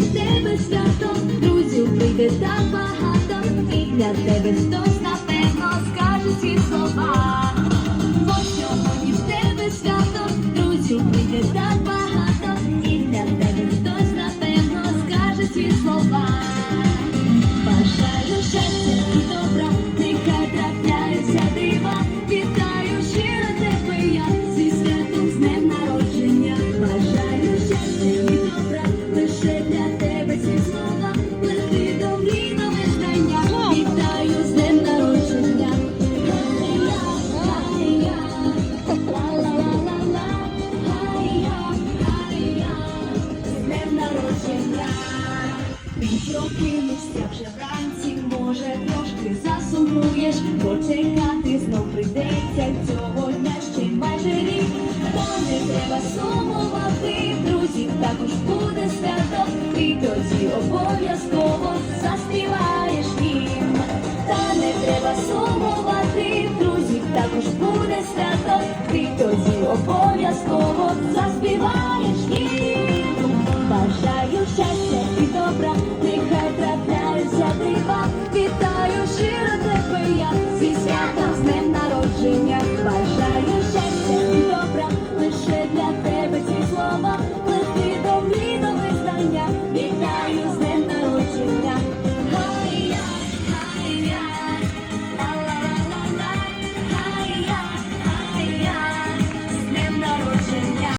в тебе свято, друзів прийде так багато, і для тебе хтось напевно скаже ці слова. Бо сьогодні в тебе свято, друзів прийде так багато, і для тебе хтось напевно скаже ці слова. Бажаю народження. Ти прокинешся вже вранці, може трошки засумуєш, бо чекати знов прийдеться цього дня ще майже рік. То не треба сумувати, друзів також буде свято, ти тоді обов'язково заспіваєш їм. Та не треба сумувати, друзів також буде свято, ти тоді обов'язково заспіваєш